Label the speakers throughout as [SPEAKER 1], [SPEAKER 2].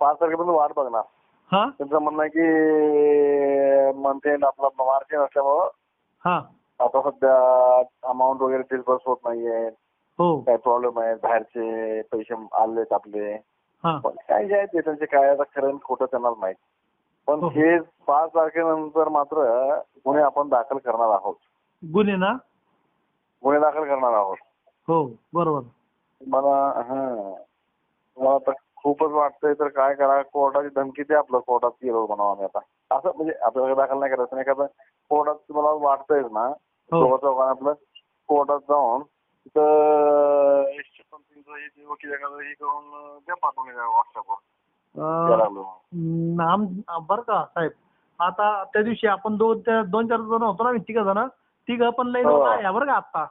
[SPEAKER 1] पाच तारखेपर्यंत वाट बघणार.
[SPEAKER 2] हा?
[SPEAKER 1] त्यांचं म्हणणं आहे की मंथ एंड आपला मार्च एंड असल्यामुळं
[SPEAKER 2] हा.
[SPEAKER 1] आता सध्या अमाऊंट वगैरे डिस्बर्स होत नाहीये.
[SPEAKER 2] हो.
[SPEAKER 1] काय प्रॉब्लेम आहे बाहेरचे पैसे आलेत आपले.
[SPEAKER 2] हा.
[SPEAKER 1] पण काय जे आहे ते त्यांचे काय आता खरं आणि खोटं त्यांना माहीत. पण
[SPEAKER 2] हो.
[SPEAKER 1] हे पाच तारखेनंतर मात्र गुन्हे आपण दाखल करणार आहोत.
[SPEAKER 2] गुन्हे ना?
[SPEAKER 1] गुन्हे दाखल करणार आहोत.
[SPEAKER 2] हो बरोबर.
[SPEAKER 1] मला हा. मला आता खूपच वाटतंय तर काय करा कोर्टाची धमकी द्या आपलं कोर्टात केलं म्हणावं आम्ही आता. असं म्हणजे आपल्याला दाखल नाही करायचं नाही एखादं कोर्टात मला वाटतंयच ना
[SPEAKER 2] हो.
[SPEAKER 1] चौघांना आपलं कोर्टात जाऊन तिथं हे जे वकील एखादं हे करून द्या पाठवून व्हॉट्सअपवर
[SPEAKER 2] बरं का साहेब. आता त्या दिवशी आपण दोन दोन चार जण होतो ना तिघ जण. तिघ पण लई
[SPEAKER 1] हो.
[SPEAKER 2] या बरं का आता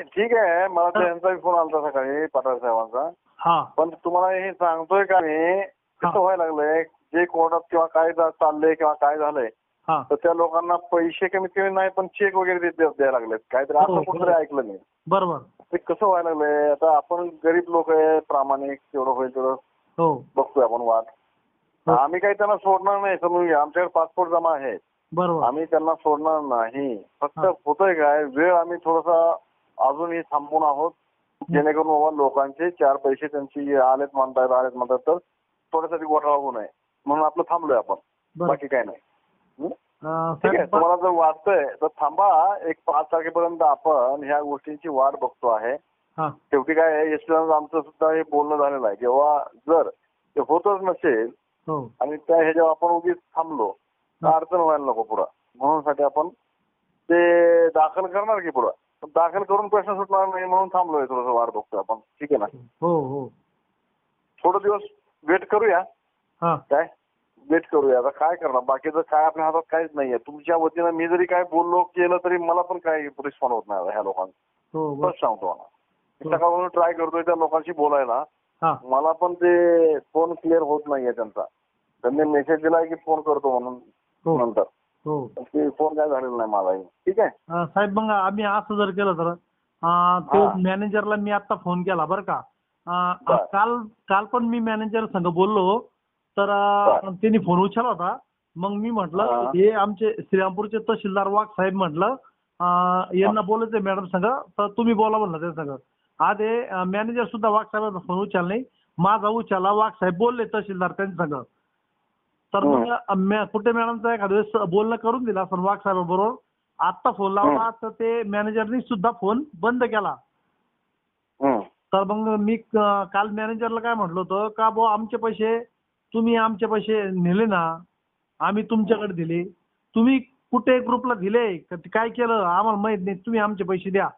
[SPEAKER 1] ठीक आहे. मला त्यांचाही फोन आला होता सकाळी पठार साहेबांचा.
[SPEAKER 2] हा.
[SPEAKER 1] पण तुम्हाला हे सांगतोय का मी कसं व्हायला लागलंय जे कोर्टात किंवा काय चाललंय किंवा काय झालंय
[SPEAKER 2] हा.
[SPEAKER 1] तर त्या लोकांना पैसे कमीत कमी नाही पण चेक वगैरे द्यायला लागलेत. काहीतरी
[SPEAKER 2] हो,
[SPEAKER 1] असं कुठेतरी ऐकलं मी.
[SPEAKER 2] बरोबर.
[SPEAKER 1] ते कसं व्हायला लागलंय आता आपण गरीब लोक आहे प्रामाणिक तेवढं होईल तेवढं
[SPEAKER 2] हो.
[SPEAKER 1] बघतोय आपण वाट
[SPEAKER 2] हो.
[SPEAKER 1] आम्ही काही त्यांना सोडणार नाही समजून घ्या. आमच्याकडे पासपोर्ट जमा आहे.
[SPEAKER 2] बरोबर.
[SPEAKER 1] आम्ही त्यांना सोडणार नाही. फक्त
[SPEAKER 2] हा.
[SPEAKER 1] होतंय काय वेळ आम्ही थोडासा अजूनही थांबून आहोत. जेणेकरून बाबा लोकांचे चार पैसे त्यांची आलेत म्हणतायत आलेत म्हणतात तर थोड्यासाठी घोटाळा होऊ नये. म्हणून आपलं थांबलोय आपण. बाकी काय नाही. ठीक आहे. तुम्हाला जर वाटतंय तर थांबा. एक पाच तारखेपर्यंत आपण ह्या गोष्टींची वाट बघतो आहे.
[SPEAKER 2] हा.
[SPEAKER 1] शेवटी काय यशवंत आमचं सुद्धा हे बोलणं झालेलं आहे. जेव्हा जर ते होतच नसेल
[SPEAKER 2] हो.
[SPEAKER 1] आणि त्या ह्याच्यावर आपण उगीच थांबलो तर. अडचण व्हायला नको पुढं. म्हणून साठी आपण ते दाखल करणार की पुढं? पण दाखल करून प्रश्न सुटणार नाही म्हणून थांबलोय थोडंसं वाट बघतोय आपण. ठीक आहे ना?
[SPEAKER 2] हो हो.
[SPEAKER 1] थोडं दिवस वेट करूया.
[SPEAKER 2] हा.
[SPEAKER 1] काय? वेट करूया. आता काय करणार? बाकीचं काय आपल्या हातात काहीच नाहीये. तुमच्या वतीनं मी जरी काय बोललो केलं तरी मला पण काही रिस्पॉन्ड होत नाही आता ह्या लोकांचा.
[SPEAKER 2] हो बरं.
[SPEAKER 1] फर्स्ट सांगतो मला मी
[SPEAKER 2] हो.
[SPEAKER 1] सकाळपासून ट्राय करतोय त्या लोकांशी बोलायला.
[SPEAKER 2] हा.
[SPEAKER 1] मला पण ते फोन क्लिअर होत नाहीये त्यांचा. त्यांनी मेसेज दिलाय की फोन करतो म्हणून
[SPEAKER 2] हो.
[SPEAKER 1] नंतर.
[SPEAKER 2] हो.
[SPEAKER 1] ते फोन काय झालेला नाही माझाही ठीक आहे?
[SPEAKER 2] अं, साहेब मग आम्ही असं जर केलं तर अं, तो
[SPEAKER 1] हा.
[SPEAKER 2] मॅनेजरला मी आता फोन केला बरं का. अं,
[SPEAKER 1] बर.
[SPEAKER 2] काल काल पण मी मॅनेजर संग बोललो तर अं,
[SPEAKER 1] बर.
[SPEAKER 2] त्यांनी फोन उचलला होता. मग मी म्हटलं
[SPEAKER 1] हा.
[SPEAKER 2] हे आमचे श्रीरामपूरचे तहसीलदार वाघ साहेब म्हटलं अं, यांना बोलायचंय मॅडम संग तर तुम्ही बोला म्हणलं त्या संग. आज हे मॅनेजर सुद्धा वाघ साहेबांचा फोन उचलला नाही. माझा उचलला वाघ साहेब बोलले तहसीलदार त्यांच्या संग. तर मग अं, मॅ- कुठे मॅडमचा एखाद्या वेळेस बोलणं करून दिलं असं वाघ साहेबाबरोबर आत्ता फोन लावला तर ते मॅनेजरनी सुद्धा फोन बंद केला.
[SPEAKER 1] हं.
[SPEAKER 2] तर मग मी काल मॅनेजरला काय म्हटलं होतं का बुवा आमचे पैसे तुम्ही आमचे पैसे नेले ना आम्ही तुमच्याकडे दिले. तुम्ही कुठे ग्रुपला दिले काय केलं आम्हाला माहीत नाही तुम्ही आमचे पैसे द्या.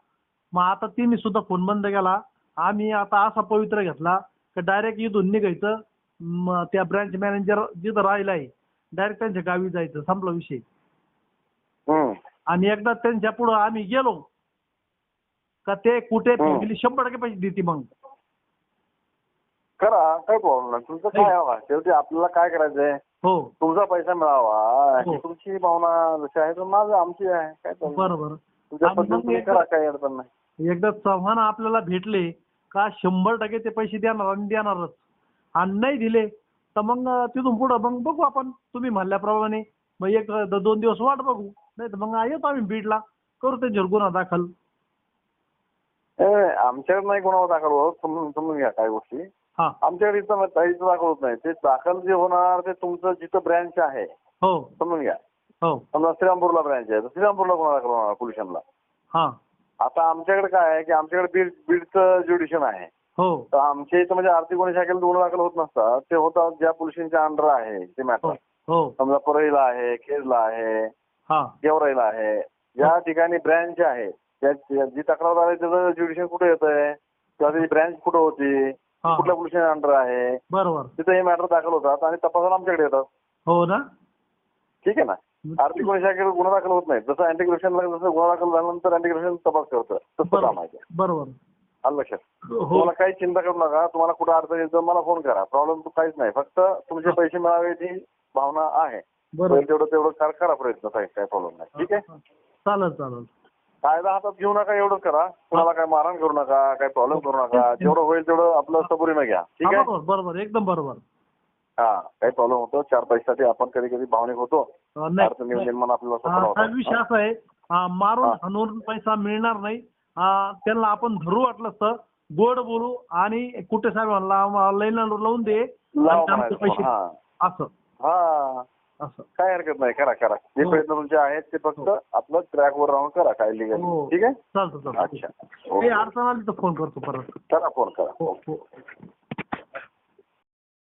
[SPEAKER 2] मग आता तिने सुद्धा फोन बंद केला. आम्ही आता असा पवित्र घेतला का डायरेक्ट इथून निघायचं. त्या ब्रँच मॅनेजर जिथं राहिलाय डायरेक्ट त्यांच्या गावी जायचं संपला विषय. आणि एकदा त्यांच्या पुढं आम्ही गेलो का ते कुठे शंभर टक्के पैसे देते मग
[SPEAKER 1] करा काय प्रॉब्लेम नाही. तुमचं काय हवा? शेवटी आपल्याला काय करायचंय
[SPEAKER 2] हो.
[SPEAKER 1] तुमचा पैसा मिळावा.
[SPEAKER 2] हो.
[SPEAKER 1] तुमची भावना जशी आहे तर माझं आमची आहे. काय?
[SPEAKER 2] बरोबर.
[SPEAKER 1] तुमच्या पद्धतीने करा काही अडचण नाही.
[SPEAKER 2] एकदा चव्हाण आपल्याला भेटले का शंभर टक्के ते पैसे देणार आणि देणारच. आणि नाही दिले तर मग तिथून पुढं मग बघू आपण. तुम्ही म्हणल्याप्रमाणे मग एक द- दोन दिवस वाट बघू. नाही तर मग येतो आम्ही बीडला. करू त्यांच्यावर गुन्हा दाखल.
[SPEAKER 1] ए, आमच्याकडे नाही कोणावर दाखल होत. समजून समजून घ्या काही गोष्टी.
[SPEAKER 2] हा.
[SPEAKER 1] आमच्याकडे इथं इथं दाखल होत नाही. ते दाखल जे होणार ते तुमचं जिथं ब्रँच आहे
[SPEAKER 2] हो.
[SPEAKER 1] समजून घ्या.
[SPEAKER 2] हो.
[SPEAKER 1] समजा श्रीरामपूरला ब्रँच आहे तर श्रीरामपूरला कोणा दाखल होणार पोलिसांना.
[SPEAKER 2] हा.
[SPEAKER 1] आता आमच्याकडे काय आहे की आमच्याकडे बीड बीडचं ज्युडिशन आहे.
[SPEAKER 2] हो.
[SPEAKER 1] तर आमच्या इथं म्हणजे आर्थिक गुन्हे शाखेला गुन्हे दाखल होत नसतात. ते होतात ज्या पोलिसांच्या अंडर आहे ते
[SPEAKER 2] हो
[SPEAKER 1] मॅटर
[SPEAKER 2] हो.
[SPEAKER 1] समजा परळीला आहे खेडला आहे
[SPEAKER 2] हा.
[SPEAKER 1] गेवराईला आहे. ज्या ठिकाणी ब्रँच आहे त्या त्या- जी तक्रार आहे त्याचं ज्युडिशन कुठे येत आहे किंवा त्याची ब्रँच कुठे होती?
[SPEAKER 2] हा.
[SPEAKER 1] कुठल्या पोलिसांच्या अंडर आहे?
[SPEAKER 2] बरोबर.
[SPEAKER 1] तिथे हे मॅटर दाखल होतात आणि तपासाला आमच्याकडे येतात.
[SPEAKER 2] हो ना?
[SPEAKER 1] ठीक आहे ना? आर्थिक गुन्हे शाखेकडे गुन्हा दाखल होत नाही. जसं अँटीग्रेशनला जसं गुन्हा दाखल झाल्यानंतर अँटीग्रेशन तपास करतं तसं काम आहे ते.
[SPEAKER 2] बरोबर.
[SPEAKER 1] आलं लक्षात.
[SPEAKER 2] हो.
[SPEAKER 1] तुम्हाला काही चिंता करू नका. तुम्हाला कुठं अडचण येईल तर मला फोन करा. प्रॉब्लेम काहीच नाही. फक्त तुमचे पैसे मिळावे ही भावना आहे. तेवढं तेवढं करा करा प्रयत्न. काही काय प्रॉब्लेम नाही. ठीक आहे?
[SPEAKER 2] चालेल चालेल.
[SPEAKER 1] कायदा हातात घेऊ नका एवढंच करा. कुणाला काय मारहाण करू नका काय प्रॉब्लेम करू नका. जेवढं होईल तेवढं आपलं सबुरीनं घ्या. ठीक आहे?
[SPEAKER 2] बरोबर एकदम बरोबर.
[SPEAKER 1] हा काही प्रॉब्लेम होतो. चार पैशासाठी आपण कधी कधी भावनिक होतो. अडचणी निर्माण आपल्याला
[SPEAKER 2] विषय. असा आहे. मारून
[SPEAKER 1] हा.
[SPEAKER 2] हाणून पैसा मिळणार नाही. त्यांना आपण धरू वाटलं तर गोड बोलू आणि कुठे साहेब म्हणला लाईन लावून दे. पैसे.
[SPEAKER 1] हा.
[SPEAKER 2] असं.
[SPEAKER 1] हा.
[SPEAKER 2] असं.
[SPEAKER 1] काय हरकत नाही करा करा. जे
[SPEAKER 2] हो.
[SPEAKER 1] प्रयत्न तुमचे आहेत ते फक्त आपलं ट्रॅकवर राहून करा काय लिगल
[SPEAKER 2] हो.
[SPEAKER 1] ठीक आहे?
[SPEAKER 2] चालतं चालतं.
[SPEAKER 1] अच्छा.
[SPEAKER 2] काही. अडचण आली तर फोन करतो परत.
[SPEAKER 1] करा फोन करा.
[SPEAKER 2] हो हो.